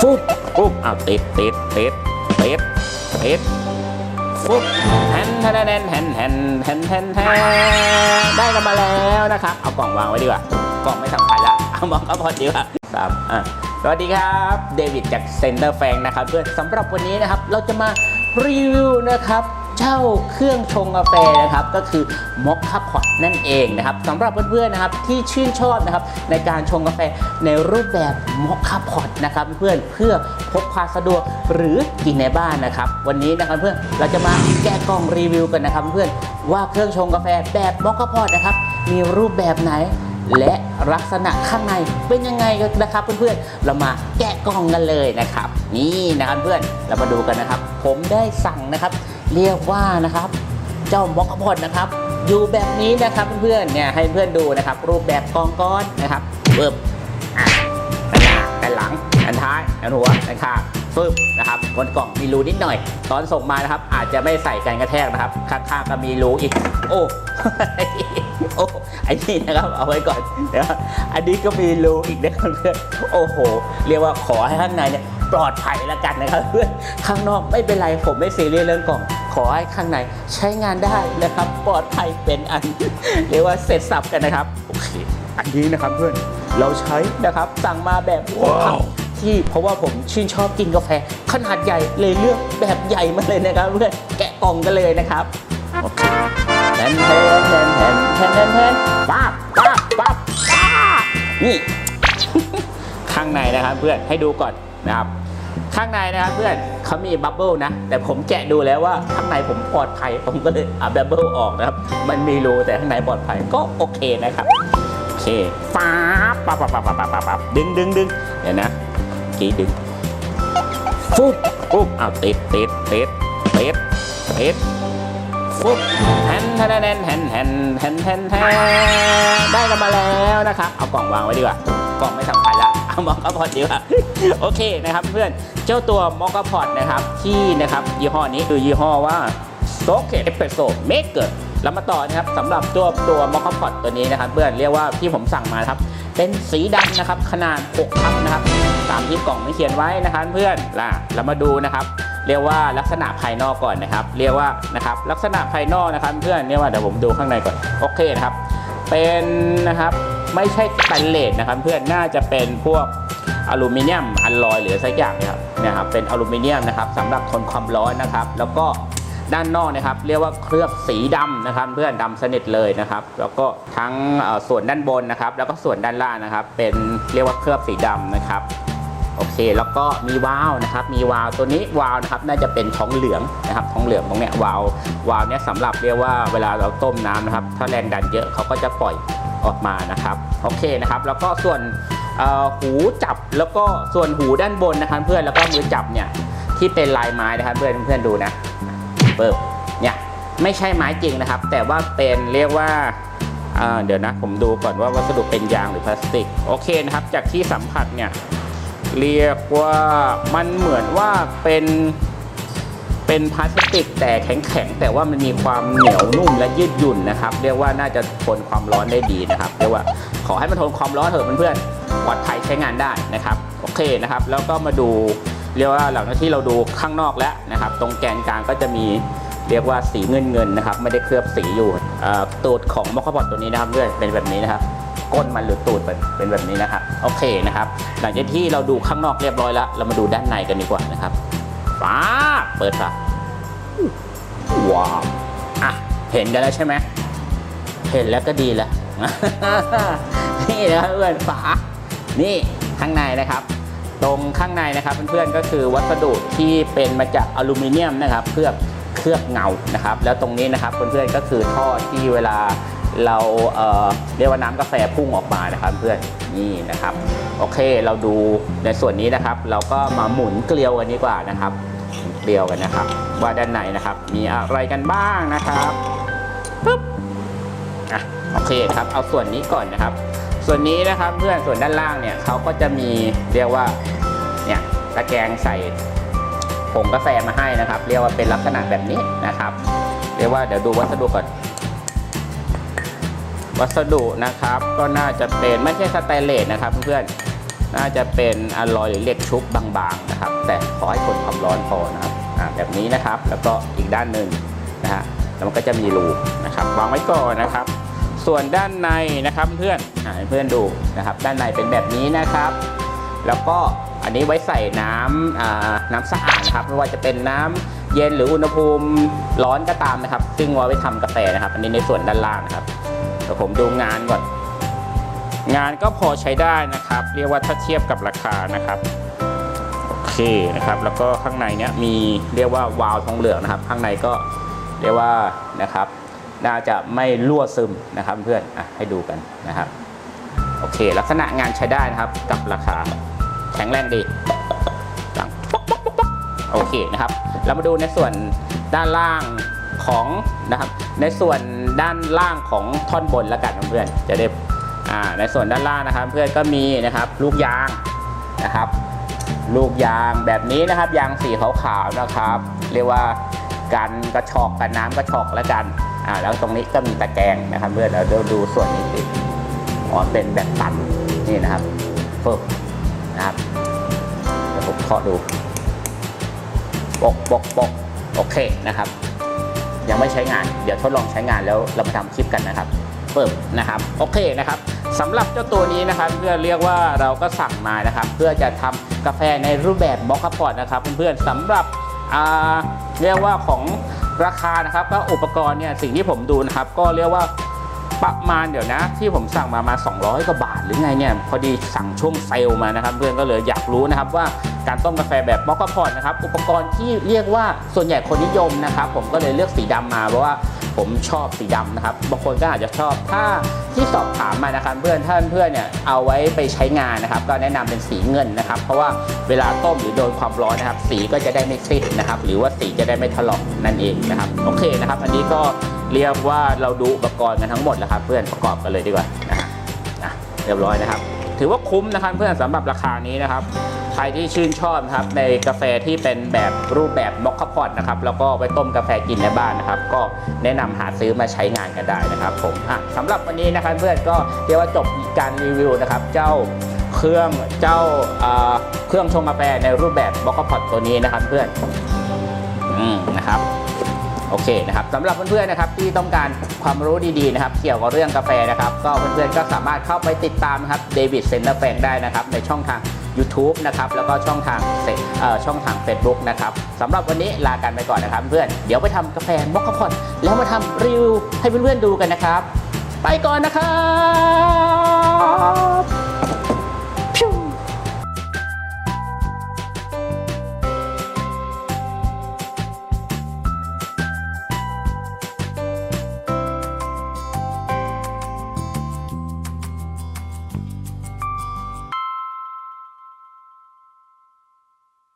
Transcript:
ฟุบฟุบอ้าวติดติดติดติดติดฟุบแฮนแฮนแฮนแฮนแฮนแฮนแฮนแฮนได้กันมาแล้วนะครับ เอากล่องวางไว้ดีกว่ากล่องไม่สำคัญละเอามองก็พอดีกว่าครับอะสวัสดีครับเดวิดจากเซ็นเตอร์แฟงนะครับเพื่อนสำหรับวันนี้นะครับ เราจะมารีวิวนะครับ เจ้าเครื่องชงกาแฟนะครับก็คือมอคค่าพอตนั่นเองนะครับสำหรับเพื่อนๆนะครับที่ชื่นชอบนะครับในการชงกาแฟในรูปแบบมอคค่าพอตนะครับเพื่อนเพื่อพกพาสะดวกหรือกินในบ้านนะครับ วันนี้นะครับเพื่อนเราจะมาแกะกล่องรีวิวกันนะครับ เพื่อนว่าเครื่องชงกาแฟแบบมอคค่าพอตนะครับมีรูปแบบไหนและลักษณะข้างในเป็นยังไงกันนะครับเพื่อนๆ เรามาแกะกล่องกันเลยนะครับ นี่นะครับเพื่อนเรามาดูกันนะครับ ผมได้สั่งนะครับ เรียกว่านะครับ เจ้ามอกพอดนะครับ อยู่แบบนี้นะครับเพื่อนๆเนี่ยให้เพื่อนดูนะครับ รูปแบบกองก้อนนะครับเบิบอะด้านหน้าด้านหลังด้านท้ายด้านหัวด้านข้างฟึบนะครับบนกล่องมีรูนิดหน่อย ตอนส่งมานะครับ อาจจะไม่ใส่กันกระแทกนะครับข้างๆก็มีรูอีก โอ้โอ้ไอ้นี่นะครับเอาไว้ก่อนนะครับอันนี้ก็มีรูอีกนะครับเพื่อนโอ้โห เรียกว่าขอให้ข้างในเนี่ยปลอดภัยแล้วกันนะครับเพื่อนข้างนอกไม่เป็นไรผมไม่ซีเรียสเรื่องกล่อง ขอให้ข้างในใช้งานได้นะครับปลอดภัยเป็นอันเรียกว่าเสร็จสับกันนะครับโอเคอันนี้นะครับเพื่อนเราใช้นะครับสั่งมาแบบว้าวที่เพราะว่าผมชื่นชอบกินกาแฟขนาดใหญ่เลยเลือกแบบใหญ่มาเลยนะครับเพื่อนแกะกล่องกันเลยนะครับโอเคแทนแทนแทนแทนแทนแทนแทนป้าบป้าบป้าบป้าบนี่ข้างในนะครับเพื่อนให้ดูก่อนนะครับ ข้างในนะครับเพื่อนเขามีบับเบิลนะ แต่ผมแกะดูแล้วว่าข้างในผมปลอดภัย ผมก็เลยเอาบับเบิลออกนะครับ มันมีรูแต่ข้างในปลอดภัยก็โอเคนะครับ โอเคฟ้าปั๊บปั๊บปั๊บปั๊บปั๊บปั๊บดึงดึงดึงเดี๋ยวนะกีดึงฟุ๊บฟุ๊บเอาติดติดติดติดติดฟุ๊บแฮนแฮนแฮนแฮนแฮนแฮนแฮนได้กันมาแล้วนะครับ เอากล่องวางไว้ดีกว่า กล่องไม่สำคัญละ มอกระพอดดีกว่าโอเคนะครับเพื่อนเจ้าตัวมอกระพอดนะครับที่นะครับยี่ห้อนี้คือยี่ห้อว่า s o c k e t Espresso Maker แล้วมาต่อนะครับสำหรับตัวตัวมอคคาพอดตัวนี้นะครับเพื่อนเรียกว่าที่ผมสั่งมาครับเป็นสีดำนะครับขนาด6ทับนะครับตามที่กล่องไม่เขียนไว้นะครับเพื่อนล่ะเรามาดูนะครับเรียกว่าลักษณะภายนอกก่อนนะครับ เรียกว่านะครับลักษณะภายนอกนะครับเพื่อนเรียกว่าเดี๋ยวผมดูข้างในก่อนโอเคนะครับ เป็นนะครับ ไม่ใช่สแตนเลสนะครับเพื่อนน่าจะเป็นพวกอลูมิเนียมอัลลอยหรือสักอย่างนะครับนะครับเป็นอลูมิเนียมนะครับสำหรับทนความร้อนนะครับ แล้วก็ด้านนอกนะครับ เรียกว่าเคลือบสีดำนะครับ เพื่อนดำสนิทเลยนะครับ แล้วก็ทั้งส่วนด้านบนนะครับ แล้วก็ส่วนด้านล่างนะครับ เป็นเรียกว่าเคลือบสีดำนะครับโอเค แล้วก็มีวาล์วนะครับ มีวาล์วตัวนี้วาล์วนะครับ น่าจะเป็นท้องเหลืองนะครับ ท้องเหลืองตรงเนี้ยวาล์ววาล์วเนี้ยสำหรับเรียกว่าเวลาเราต้มน้ำนะครับ ถ้าแรงดันเยอะเขาก็จะปล่อย ออกมานะครับโอเคนะครับแล้วก็ส่วนหูจับแล้วก็ส่วนหูด้านบนนะครับ เพื่อนแล้วก็มือจับเนี่ยที่เป็นลายไม้นะครับเพื่อนเพื่อนดูนะเปิบเนี่ยไม่ใช่ไม้จริงนะครับ แต่ว่าเป็นเรียกว่าอ่าเดี๋ยวนะผมดูก่อนว่าวัสดุเป็นยางหรือพลาสติกโอเคนะครับ จากที่สัมผัสเนี่ยเรียกว่ามันเหมือนว่าเป็น เป็นพลาสติกแต่แข็งๆแต่ว่ามันมีความเหนียวนุ่มและยืดหยุ่นนะครับ เรียกว่าน่าจะทนความร้อนได้ดีนะครับเรียกว่าขอให้มันทนความร้อนเถอะเพื่อนๆปลอดภัยใช้งานได้นะครับโอเคนะครับ แล้วก็มาดูเรียกว่าหลังจากที่เราดูข้างนอกแล้วนะครับ ตรงแกนกลางก็จะมีเรียกว่าสีเงินเงินๆนะครับ ไม่ได้เคลือบสีอยู่ตูดของมอคคาพอตตัวนี้นะครับเพื่อนเป็นแบบนี้นะครับก้นมันหรือตูดเป็นแบบนี้นะครับโอเคนะครับ หลังจากที่เราดูข้างนอกเรียบร้อยแล้ว เรามาดูด้านในกันดีกว่านะครับ ฟ้าเปิดฝาว้าวอะเห็นกันแล้วใช่ไหมเห็นแล้วก็ดีแล้วนี่นะครับเพื่อนฝานี่ข้างในนะครับ ตรงข้างในนะครับเพื่อนๆก็คือวัสดุที่เป็นมาจากอลูมิเนียมนะครับเคลือบเคลือบเงานะครับ แล้วตรงนี้นะครับเพื่อนๆก็คือท่อที่เวลาเราเเรียกว่าน้ำกาแฟพุ่งออกมานะครับเพื่อนนี่นะครับ โอเคเราดูในส่วนนี้นะครับ เราก็มาหมุนเกลียวกันดีกว่านะครับ เกลียวกันนะครับ ว่าด้านในนะครับ มีอะไรกันบ้างนะครับปึ๊บอะโอเคครับ เอาส่วนนี้ก่อนนะครับ ส่วนนี้นะครับเพื่อนส่วนด้านล่างเนี่ยเขาก็จะมีเรียกว่าเนี่ยตะแกรงใส่ผงกาแฟมาให้นะครับ เรียกว่าเป็นลักษณะแบบนี้นะครับ เรียกว่าเดี๋ยวดูวัสดุก่อน วัสดุนะครับ ก็น่าจะเป็นไม่ใช่สแตนเลสนะครับเพื่อน น่าจะเป็นอลลอยหรือเหล็กชุบบางๆนะครับ แต่ขอให้ทนความร้อนพอนะครับแบบนี้นะครับ แล้วก็อีกด้านหนึ่งนะฮะแล้วมันก็จะมีรูนะครับวางไว้ก่อนนะครับ ส่วนด้านในนะครับเพื่อนอเพื่อนดูนะครับ ด้านในเป็นแบบนี้นะครับ แล้วก็อันนี้ไว้ใส่น้ำน้ำสะอาดครับไม่ว่าจะเป็นน้ำเย็นหรืออุณหภูมิร้อนก็ตามนะครับ ซึ่งเอาไว้ทำกาแฟนะครับ อันนี้ในส่วนด้านล่างนะครับเดี๋ยวผมดูงานก่อน งานก็พอใช้ได้นะครับ เรียกว่าถ้าเทียบกับราคานะครับโอเคนะครับ แล้วก็ข้างในเนี้ยมีเรียกว่าวาล์วทองเหลืองนะครับ ข้างในก็เรียกว่านะครับ น่าจะไม่รั่วซึมนะครับเพื่อนอะให้ดูกันนะครับโอเค ลักษณะงานใช้ได้นะครับกับราคาแข็งแรงดีดังโอเคนะครับ เรามาดูในส่วนด้านล่างของนะครับ ในส่วนด้านล่างของท่อนบนแล้วกันเพื่อนจะได้ ในส่วนด้านล่างนะครับ เพื่อนก็มีนะครับลูกยางนะครับ ลูกยางแบบนี้นะครับ ยางสีขาวๆนะครับ เรียกว่ากันกระชอกกันน้ำกระชอกแล้วกันอ่าแล้วตรงนี้ก็มีตะแกรงนะครับเพื่อนเราเดี๋ยวดูส่วนนี้สิอ๋อเป็นแบบตันนี่นะครับฝึกนะครับเดี๋ยวผมเคาะดูปกปกปกโอเคนะครับ ยังไม่ใช้งาน เดี๋ยวทดลองใช้งานแล้วเรามาทำคลิปกันนะครับ เปิบนะครับโอเคนะครับสำหรับเจ้าตัวนี้นะครับเพื่อเรียกว่าเราก็สั่งมานะครับ เพื่อจะทำกาแฟในรูปแบบมอคคาพอตนะครับเพื่อนๆสำหรับอ่าเรียกว่าของราคานะครับก็อุปกรณ์เนี่ยสิ่งที่ผมดูนะครับ ก็เรียกว่าประมาณเดี๋ยวนะ ที่ผมสั่งมามา 200กว่าบาทหรือไงเนี่ยพอดีสั่งช่วงเซลล์มานะครับ เพื่อนก็เลยอยากรู้นะครับว่า การต้มกาแฟแบบมอคคาพอตนะครับ อุปกรณ์ที่เรียกว่าส่วนใหญ่คนนิยมนะครับ ผมก็เลยเลือกสีดำมาเพราะว่าผมชอบสีดำนะครับ บางคนก็อาจจะชอบ ถ้าที่สอบถามมานะครับเพื่อนท่านเพื่อนเนี่ยเอาไว้ไปใช้งานนะครับ ก็แนะนำเป็นสีเงินนะครับ เพราะว่าเวลาต้มหรือโดนความร้อนนะครับ สีก็จะได้ไม่ซีดนะครับ หรือว่าสีจะได้ไม่ถลอกนั่นเองนะครับ โอเคนะครับ อันนี้ก็เรียกว่าเราดูอุปกรณ์กันทั้งหมดแล้วครับ เพื่อนประกอบกันเลยดีกว่านะฮะอะเรียบร้อยนะครับ ถือว่าคุ้มนะครับเพื่อนสำหรับราคานี้นะครับ ใครที่ชื่นชอบนะครับในกาแฟที่เป็นแบบรูปแบบมอคคาพอตนะครับแล้วก็ไว้ต้มกาแฟกินในบ้านนะครับ ก็แนะนำหาซื้อมาใช้งานกันได้นะครับผมอะสำหรับวันนี้นะครับเพื่อนก็เรียกว่าจบการรีวิวนะครับเจ้าเครื่องเจ้าเครื่องชงกาแฟในรูปแบบมอคคาพอตตัวนี้นะครับเพื่อนอืมนะครับ โอเคนะครับสำหรับเพื่อนๆนะครับที่ต้องการความรู้ดีๆนะครับเกี่ยวกับเรื่องกาแฟนะครับก็เพื่อนๆก็สามารถเข้าไปติดตามครับเดวิดเซนเตอร์แฟงได้นะครับในช่องทาง YouTube นะครับแล้วก็ช่องทางเซช่องทาง Facebook นะครับสำหรับวันนี้ลากันไปก่อนนะครับเพื่อนเดี๋ยวไปทำกาแฟมอคคาพอตแล้วมาทำรีวิวให้เพื่อนๆดูกันนะครับ ไปก่อนนะครับ